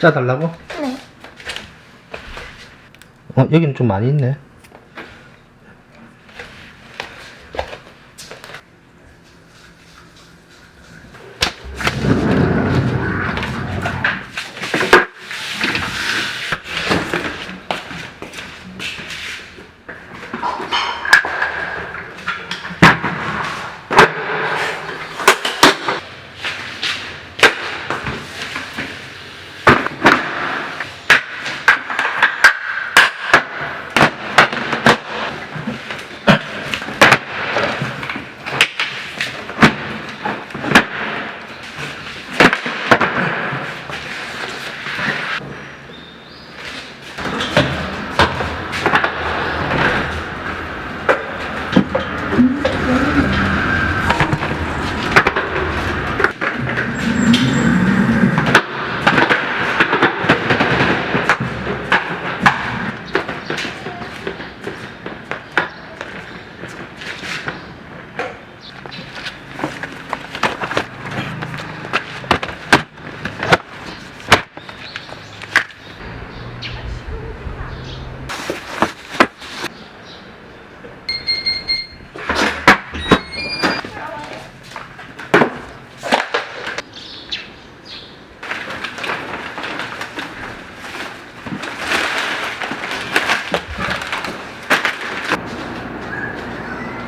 짜달라고? 네. 어 여기는 좀 많이 있네.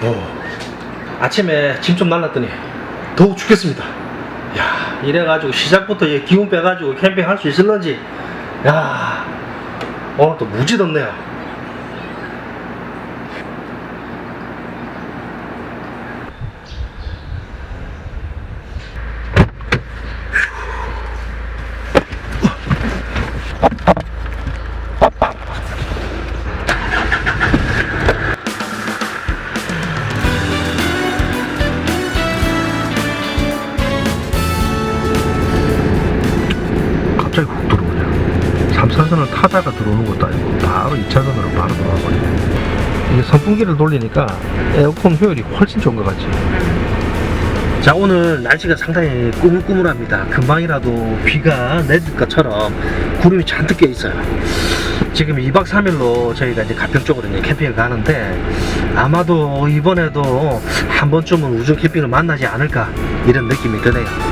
어, 아침에 짐 좀 날랐더니 더워 죽겠습니다. 야, 이래가지고 시작부터 이 기운 빼가지고 캠핑 할 수 있을런지, 야, 오늘 또 무지 덥네요. 3차선을 타다가 들어오는 것도 아니고 바로 2차선으로 바로 들어와 버리네. 이게 선풍기를 돌리니까 에어컨 효율이 훨씬 좋은 것 같지. 자 오늘 날씨가 상당히 꾸물꾸물합니다. 금방이라도 비가 내릴 것처럼 구름이 잔뜩 껴 있어요. 지금 2박 3일로 저희가 이제 가평 쪽으로 이제 캠핑을 가는데 아마도 이번에도 한 번쯤은 우중 캠핑을 만나지 않을까 이런 느낌이 드네요.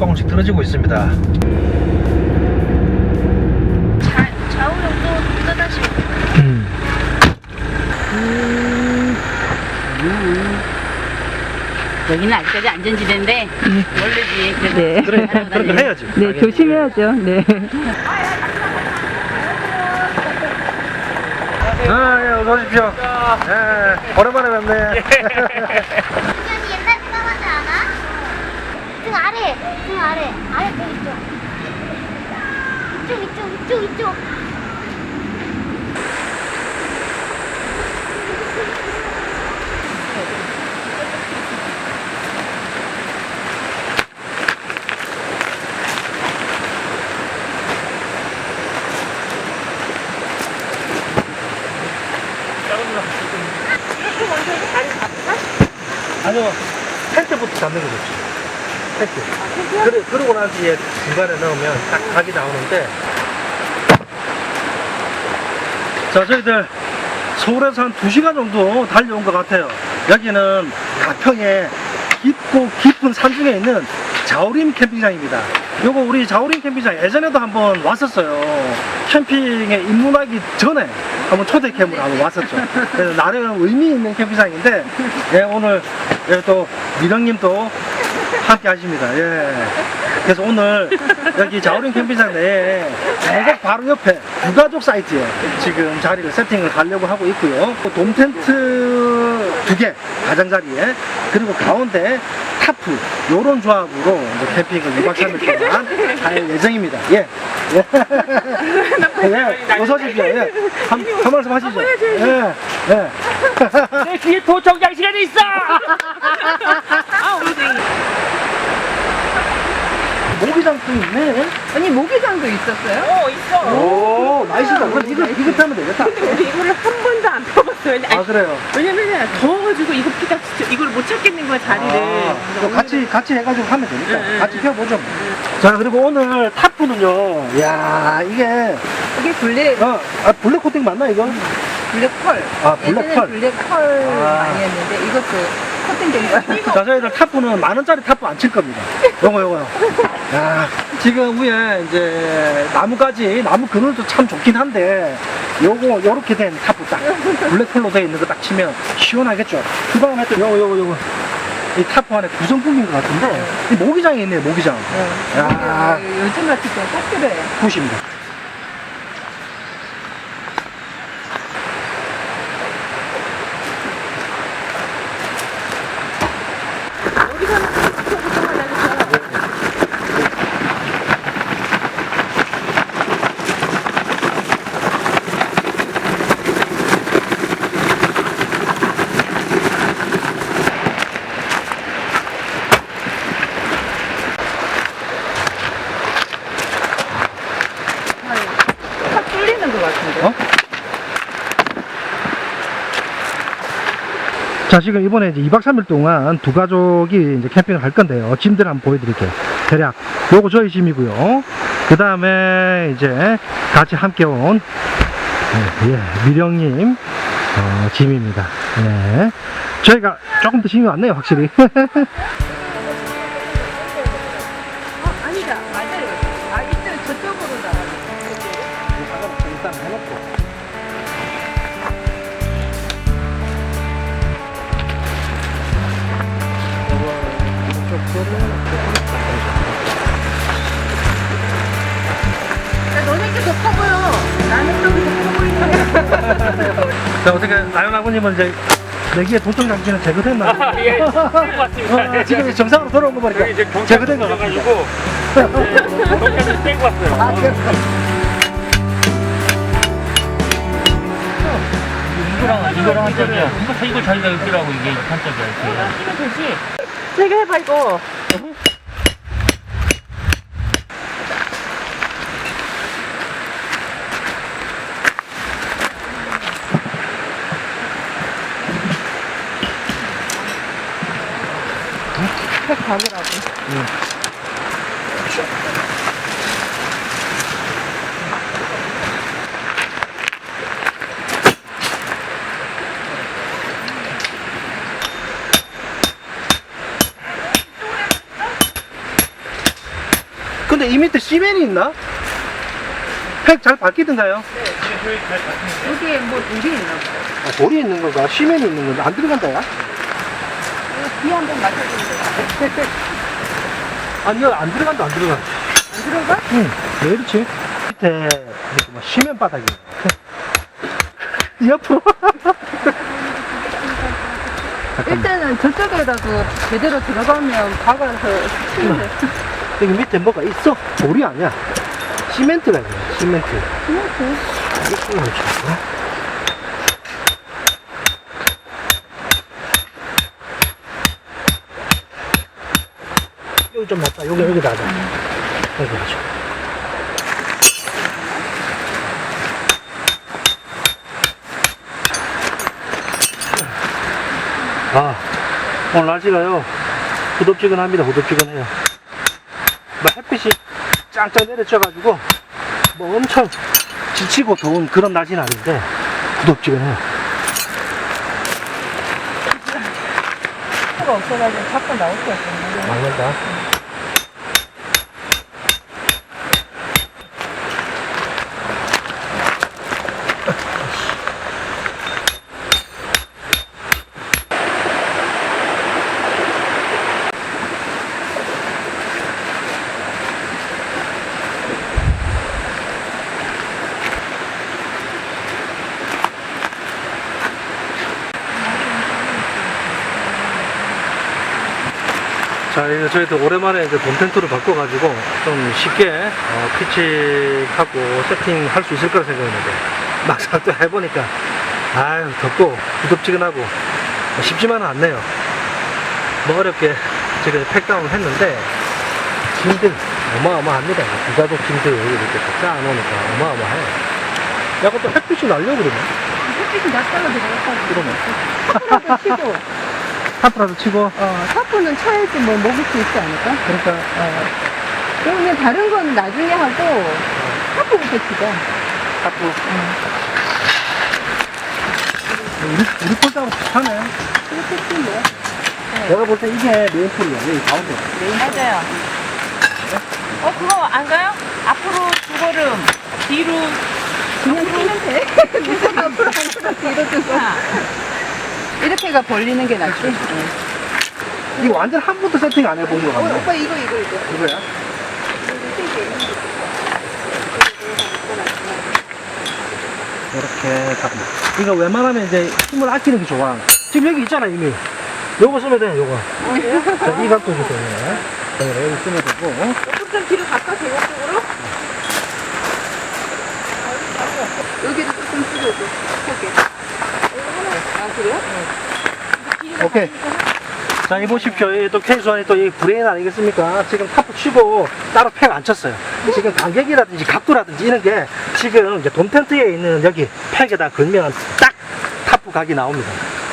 방울씩 떨어지고 있습니다. 자, 또 떠다시. 음. 여기는 아직까지 안전지대인데 원래지 그래도 네. 그래, 그런 거 해야지. 네, 조심해야죠. 네. 아, 예, 어서 오십시오. 예, 오랜만에 뵙네. 그냥 옛날 생각하지 않아? 등 아래, 등 아래, 아래 등 이쪽. 이쪽, 이쪽. 아니요, 텐트부터 잡는 게 좋지. 텐트. 그래, 그러고 나서 이제 중간에 넣으면 딱 각이 나오는데. 자, 저희들 서울에서 한 2시간 정도 달려온 것 같아요. 여기는 가평에 깊고 깊은 산 중에 있는 자우림 캠핑장입니다. 요거 우리 자우림 캠핑장 예전에도 한번 왔었어요. 캠핑에 입문하기 전에 한번 초대 캠으로 한번 왔었죠. 그래서 나름 의미 있는 캠핑장인데 예, 오늘 예, 또 미령님도 함께 하십니다. 예. 그래서 오늘 여기 자우림 캠핑장 내에 저거 바로 옆에 부가족 사이트에 지금 자리를 세팅을 하려고 하고 있고요. 또돔 텐트 두 개 가장자리에 그리고 가운데 탑 타프 요런 조합으로 이제 캠핑을 2박 3일 동안 할 예정입니다. 예. 예. 예. 웃어주십시오. 예. 한, 한 말씀 하시죠. 예. 예. 내 뒤에 도청장 시간이 있어! 모기장도 있네. 아니 모기장도 있었어요? 어, 있어. 오, 맛있다. 그럼 이거, 이거 타면 되겠다. 우리 이거를 한 번도 안 펴봤어요. 아, 그래요? 왜냐면 더워가지고 이거 피가 진짜 이걸 못 찾겠는 거야, 자리를. 아, 그럼 같이, 같이 해가지고 하면 되니까. 응, 응, 같이 응. 펴보죠. 뭐. 자, 그리고 오늘 타프는요. 야 이게, 이게 블랙 어, 아, 블랙 코팅 맞나, 이거? 블랙 펄. 아, 블랙 예전에 펄. 블랙 펄 아. 많이 했는데 이것도 코팅된 거예요. 자, 저희들 타프는 만 원짜리 타프 안 칠 겁니다. 요거, 요거요. 야, 지금 위에 이제 나무가지, 나무 그늘도 참 좋긴 한데, 요거, 요렇게 된 타프 딱, 블랙펄로 되어 있는 거 딱 치면 시원하겠죠. 그 다음에 또 요거, 요거, 요거. 이 타프 안에 구성품인 것 같은데, 이 모기장이 있네요, 모기장. 야. 이게 요즘 같은 때꼭 필요해요. 굿입니다. 탁 뚫리는 것 같은데. 어? 자, 지금 이번에 이제 2박 3일 동안 두 가족이 이제 캠핑을 할 건데요. 짐들 한번 보여드릴게요. 대략. 요거 저희 짐이고요. 그 다음에 이제 같이 함께 온, 예, 예, 미령님, 어, 짐입니다. 예. 저희가 조금 더 짐이 많네요, 확실히. 자, 어떻게, 나연 아버님은 이제 내기에 도청 장치는 제거됐나? 아, 예. 맞습니다. 어, 지금 이제 정상으로 돌아온 거 보니까 여기 이제 경찰 제거된 거. 가지고 경찰을 떼고 왔어요. 아, 그렇구나. 이거랑 이거랑 한 짝이야. 이거 이거 자기가 여기라고 이게 한 짝이야. 이렇게. 제가 해봐, 이거. 가느라고. 근데 이 밑에 시멘이 있나? 팩 잘 바뀌던가요? 여기에 뭐 돌이 있나 봐. 아, 돌이 있는 건가? 시멘이 있는 건가? 안 들어간다, 야? 비 한번 맞춰주세요. 아니요, 안 들어간다, 안 들어가. 안 들어가? 응, 왜 이렇지? 밑에 이렇게 막 시멘 바닥이. 옆으로. 일단은 저쪽에라도 제대로 들어가면 박아서 돼. 여기 밑에 뭐가 있어? 돌이 아니야. 시멘트가 있네, 시멘트. 시멘트. 이거 이렇게. 좀 낫다. 여기, 여기 낫아. 여기 하죠. 아, 오늘 날씨가요. 후덥지근합니다. 후덥지근해요. 뭐 햇빛이 짱짱 내려쳐가지고 뭐 엄청 지치고 더운 그런 날씨는 아닌데 후덥지근해요. 없어가지고 자꾸 나올 수 없었는데. 막는다. 자, 자, 이제 저희도 오랜만에 이제 돔 텐트를 바꿔가지고 좀 쉽게 어, 피칭하고 세팅할 수 있을 거라 생각했는데 막상 또 해보니까 아유 덥고 구덥지근하고 쉽지만은 않네요. 뭐 어렵게 지금 팩다운을 했는데 짐들 어마어마합니다. 부자도 짐들 이렇게 다 쌓아놓으니까 어마어마해요. 야, 그또 햇빛이 날려 그러면 햇빛이 났다가 들어갔다가. 그러면 치고, 타프라도 치고 어, 타프는 쳐야지 뭐 먹을 수 있지 않을까? 그러니까 어. 그러면 다른 건 나중에 하고, 타프부터 치자. 타프 우리 우리 폴드하고 비슷하네. 그렇게 치면 내가 볼 때 이게 메인폴이야. 여기 가운데. 맞아요. 어, 그거 안 가요? 앞으로 두 걸음, 뒤로. 그냥 치면 돼. 무슨 앞으로 하나가 뒤로 좀 가. 이렇게가 벌리는 게 낫지? 응. 이거 완전 한 번도 세팅 안 해본 거 어, 같네. 오빠 이거, 이거, 이거. 이거야? 이렇게 딱. 이거 웬만하면 이제 힘을 아끼는 게 좋아. 지금 여기 있잖아, 이미. 요거 쓰면 돼, 요거. 자, 이 각도 주세요. 자, 여기 쓰면 되고. 좀 뒤로 바꿔, 제각적으로. 여기도 조금 줄여줘. 크게. 아, 그래요? 오케이. 자, 이 보십시오. 이또 케이스 안에 또이 브레인 아니겠습니까? 지금 타프 치고 따로 팩 안 쳤어요. 지금 간격이라든지 각도라든지 이런 게 지금 이제 돔 텐트에 있는 여기 팩에다 걸면 딱 타프 각이 나옵니다.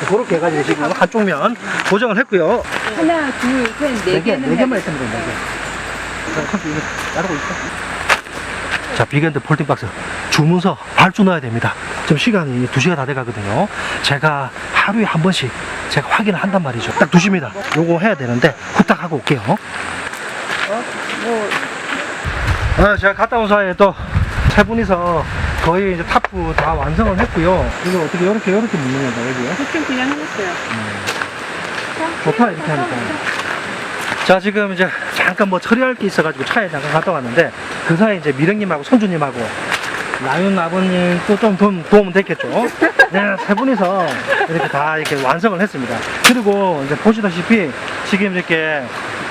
그렇게 해가지고 지금 한쪽 면 고정을 했고요. 하나, 둘, 셋, 네네 개, 개는 네 개만 있으면 됩니다. 네 개. 자, 컴퓨터 이거 나르고 있어. 자, 비건드 폴딩 박스 주문서 발주 넣어야 됩니다. 지금 시간이 2시가 다 돼가거든요. 제가 하루에 한 번씩 제가 확인을 한단 말이죠. 딱 2시입니다. 요거 해야 되는데 후딱 하고 올게요. 뭐, 아, 제가 갔다 온 사이에 또 세 분이서 거의 이제 타프 다 완성을 했고요. 이거 어떻게 이렇게 이렇게 묶는 건가 여기요? 대충 그냥 해놨어요. 좋다 이렇게 하니까. 자 지금 이제 잠깐 뭐 처리할 게 있어가지고 차에 잠깐 갔다 왔는데 그 사이 이제 미령님하고 손주님하고 나윤 아버님 또좀 도움, 도움은 됐겠죠. 네, 세 분이서 이렇게 다 이렇게 완성을 했습니다. 그리고 이제 보시다시피 지금 이렇게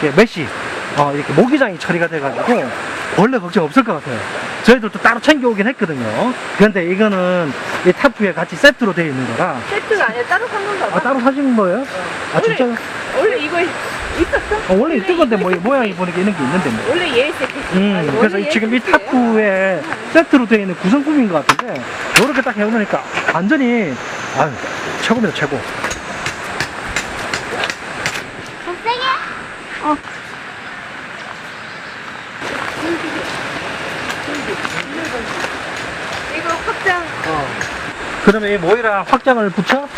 이렇게 메시 어, 이렇게 모기장이 처리가 돼가지고 원래 걱정 없을 것 같아요. 저희들도 따로 챙겨오긴 했거든요. 그런데 이거는 이 타프에 같이 세트로 되어 있는 거라 세트가 아니라 따로 산 건가 아, 봐. 따로 사신 거예요? 아 진짜요? 원래 이거 있었어? 어, 원래 있던 건데 뭐 모양이 보니까 이런 게 있는데 뭐. 원래 얘 세트. 음, 그래서 이- 지금 이 타프에 세트로 되어 있는 구성품인 것 같은데 이렇게 딱 해놓으니까 완전히 아유 최고입니다 최고. 좀 세게? 이거 확장 그러면 이 모이라 확장을 붙여?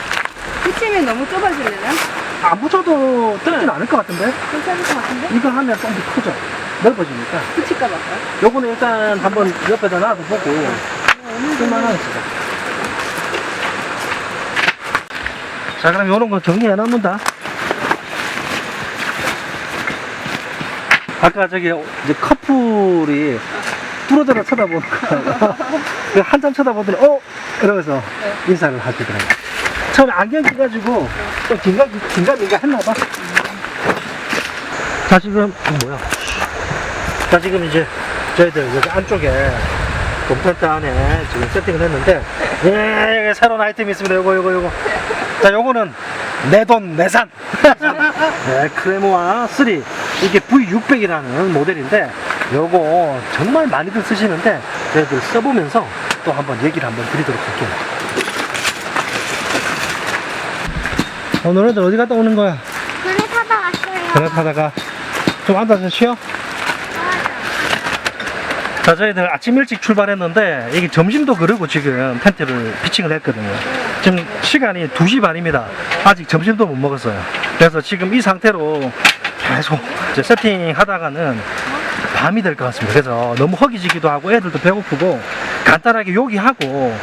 붙이면 너무 좁아지려나? 안 붙여도 뜯진 않을 것 같은데? 괜찮을 것 같은데? 이거 하면 좀 더 크죠? 넓어지니까. 붙일까 봐. 요거는 일단 한번 옆에다 놔두고 쓸만하게 쓰자. 자 그럼 요런 거 정리해 놨는다. 아까 저기 이제 커플이 뚫어져라 쳐다보는 거 그 한참 쳐다보더니 어? 이러면서 인사를 하시더라고요. 처음에 안경 끼가지고 좀 긴가, 긴가민가 했나봐. 자 지금 어, 뭐야? 자 지금 이제 저희들 여기 안쪽에 곰텐트 안에 지금 세팅을 했는데 예 새로운 아이템이 있습니다. 요거 요거 요거. 자 요거는 내 돈 내산. 네, 크레모아 3 이게 V600이라는 모델인데 요거 정말 많이들 쓰시는데 저희들 써보면서 또 한번 얘기를 한번 드리도록 할게요 오늘은 어디 갔다 오는 거야? 그네 타다 왔어요. 그래 타다가 좀 앉아서 쉬어? 자, 저희들 아침 일찍 출발했는데, 이게 점심도 그러고 지금 텐트를 피칭을 했거든요. 지금 시간이 2시 반입니다. 아직 점심도 못 먹었어요. 그래서 지금 이 상태로 계속 이제 세팅 하다가는 밤이 될 것 같습니다. 그래서 너무 허기지기도 하고 애들도 배고프고 간단하게 요기하고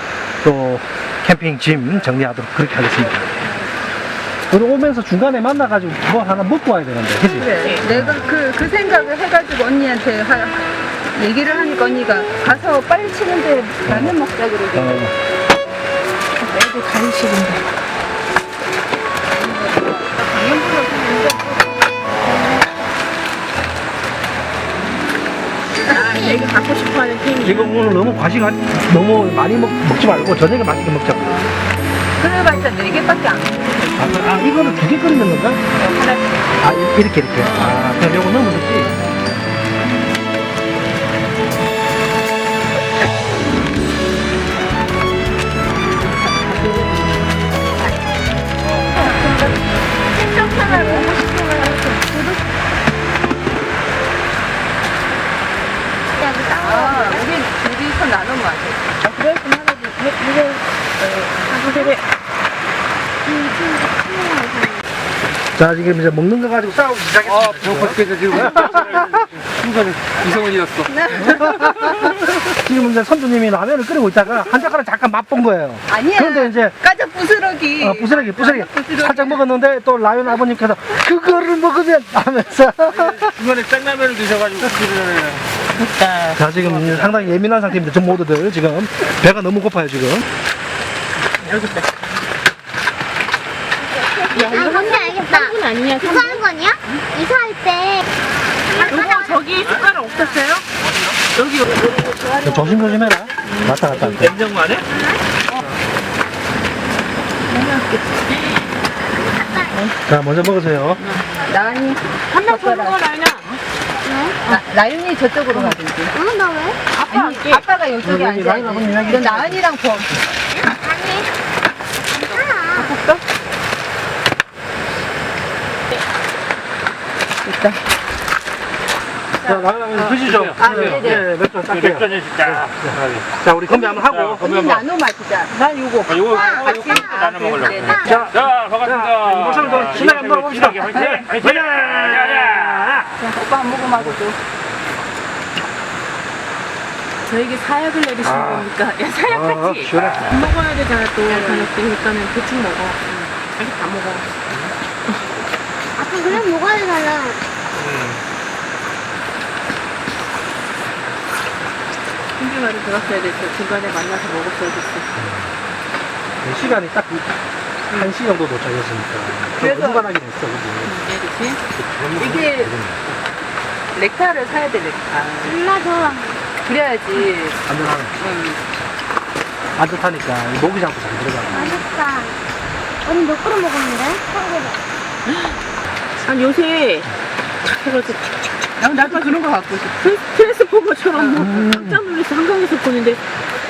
또 캠핑 짐 정리하도록 그렇게 하겠습니다. 그리고 오면서 중간에 만나가지고 뭐 하나 먹고 와야 되는데, 그지? 그래. 내가 그, 그 생각을 해가지고 언니한테 하, 얘기를 하니까 언니가 가서 빨리 치는데 라면 먹자 그러게. 어, 애들 가기 싫은데. 아, 애가 갖고 싶어 하는 팀이. 지금 오늘 너무 과식, 안- 너무 많이 먹, 먹지 말고 저녁에 맛있게 먹자. 그래봤자 네 개밖에 안. 아, 그- 아 이거는 두 개 끓이는 건가? 아 이- 이렇게 이렇게. 아 그럼 요거 넣으면 되지. 아, 우리 둘이서 나눠 마셔. 그래? 그럼 하나 줘. 이거, 자 지금 이제 먹는 거 가지고 싸우기 시작했습니다. 아 배고팠겠죠 지금. 순간 이성훈이었어. 지금 이제 선주님이 라면을 끓이고 있다가 한 젓가락 잠깐 맛본 거예요. 아니야. 그런데 이제 까자 부스러기. 어, 부스러기 부스러기 부스러기. 살짝 먹었는데 또 라면 아버님께서 그거를 먹으면 하면서 중간에 짱라면을 드셔가지고 그러잖아요. 자 지금 이제 상당히 예민한 상태입니다. 전 모두들 지금 배가 너무 고파요 지금. 아, 뭔지 알겠다. 아니냐 그거 하는 거 아니야? 이사할 때. 요거 저기 숟가락 없었어요? 여기 자, 조심조심해라. 왔다 갔다 할 때. 냉장고 안에? 자 먼저 먹으세요. 나은이, 한명 더 먹어 라인아 나, 나윤이 저쪽으로 가든지. 응, 나 왜? 아빠 아니, 아빠가 여기 앉아야지. 이야기 너 나은이랑 보. 아니. 괜찮아. 됐다. 자 라면 드시죠. 아, 네네. 네, 맥주 딱 맥주 요 한잔 진짜. 자 우리 건배 한번 하고. 우리 나눠 마시자. 난 요거. 아, 요거 아, 이거 아, 나눠 먹으려고. 네네. 자, 자, 자, 반갑습니다. 이 모습을 좀 신나게 한번. 신나게 화이팅! 네. 화이팅! 자, 자, 오빠 한 모금 하고 줘. 저에게 사약을 내리시는 아. 겁니까? 야 사약 아. 밥 먹어야 되잖아 또 그러니까는 대충 먹어 자기 다 먹어 아, 그럼 그냥 먹어야 되잖아. 신중하게 들었어야 됐어 중간에 만나서 먹었어야 됐어 네, 시간이 딱 1시 정도 도착했으니까. 그래서- 무관하긴 했어, 그지? 네, 그치? 이게 렉타를 사야 돼, 렉타. 엄마 줘. 그래야지. 안전하네. 음. 안전하니까 목이 잡고 잘 들어가. 맛있다. 언니 몇 그릇 먹었는데? 아니 요새 그래서 나, 나도 그런 거 갖고. 트랜- 트랜스포머처럼 뭐 깜짝 놀라서 한강에서 보는데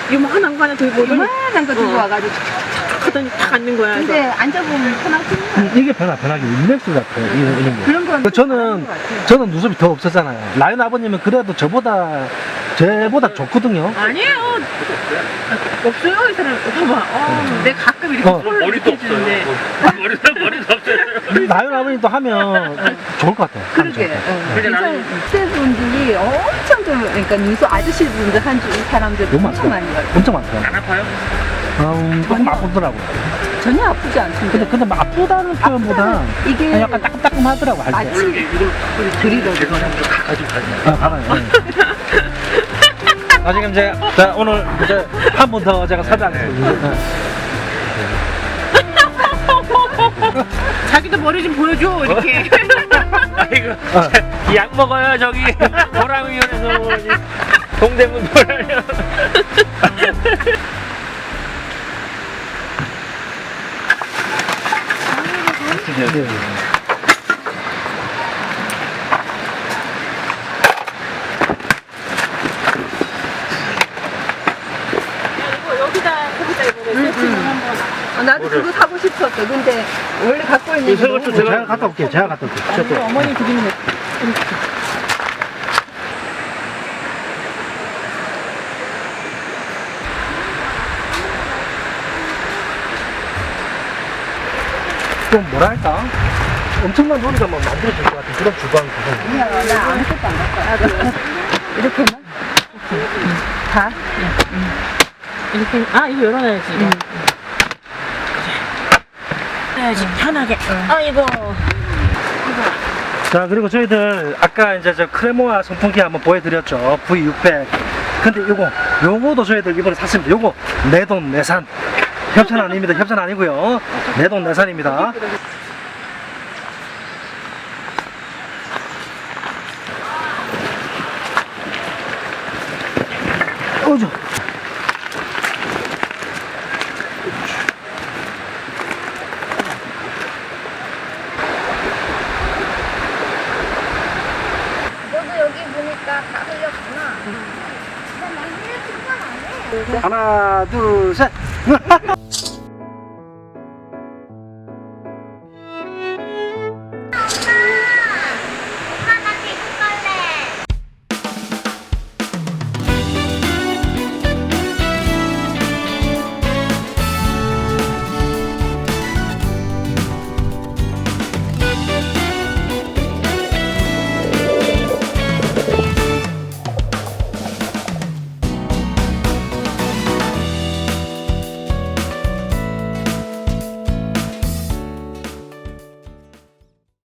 이거 뭐 하나 하나 들고 이만한 거 들고 어. 와가지고. 탁 하더니 탁 앉는 거야 그래서 근데 앉아보면 편하지. 음, 이게 변화, 변하기 릴렉스 같아요. 이런, 이런 게. 그런 건. 그 저는, 저는 눈썹이 더 없었잖아요. 라이언 아버님은 그래도 저보다, 쟤보다 좋거든요. 아니에요 없어요 이 사람 봐봐 어, 내가 가끔 이렇게 어. 머리도 이렇게 해주는데 없어요. 머리도, 머리도 없어요. 라이언 아버님도 하면 좋을 것 같아요. 그러게. 네. 그래, 그래서 나는- 스태프분들이 엄청 좀, 그러니까 눈썹 아저씨분들 한 주, 사람들 너무 엄청. 많이 와요. 엄청 많더라고요. 안 아파요? 음, 조금 아프더라고요. 전혀 아프지 않던데. 근데, 근데 막 아프다는 표현보다 이게 약간 따끔따끔하더라고, 할 때. 마치 이걸 드리거든. 가지고 가냐. 아, 가봐요. 네. 아, 지금 이제, 자, 오늘 이제 한 번 더 제가 섭외하겠습니다. 네. 자기도 머리 좀 보여줘 이렇게 아이고, 어. 약 먹어요, 저기. 보람의원에서 뭐지. 동대문 보람의원. 네. 이거 여기다 거기다 이번에 세팅을 어, 나도 그거 사고 싶었어. 근데 원래 갖고 있는 너무 좀 제가 갔다 올게요. 제가 갔다 올게요. 우리 어머니 드리면 돼. 좀 뭐랄까? 엄청난 요리가 막 만들어질 것 같은 그런 주방 구성. 아니야, 나 아무것도 안 갖고 왔어. 이렇게만? 다? 이렇게 아 이거 열어놔야지 이거 해야지 편하게 아이고 자, 그리고 저희들 아까 이제 저 크레모아 선풍기 한번 보여드렸죠. V600. 근데 요거, 요거도 저희들 이번에 샀습니다. 요거 내 돈 내산. 협찬 아닙니다. 협찬 아니고요. 내 돈 내산입니다. 어저. 너도 여기 보니까 다 흘렸구나. 난 이렇게 안 해. 하나, 둘, 셋.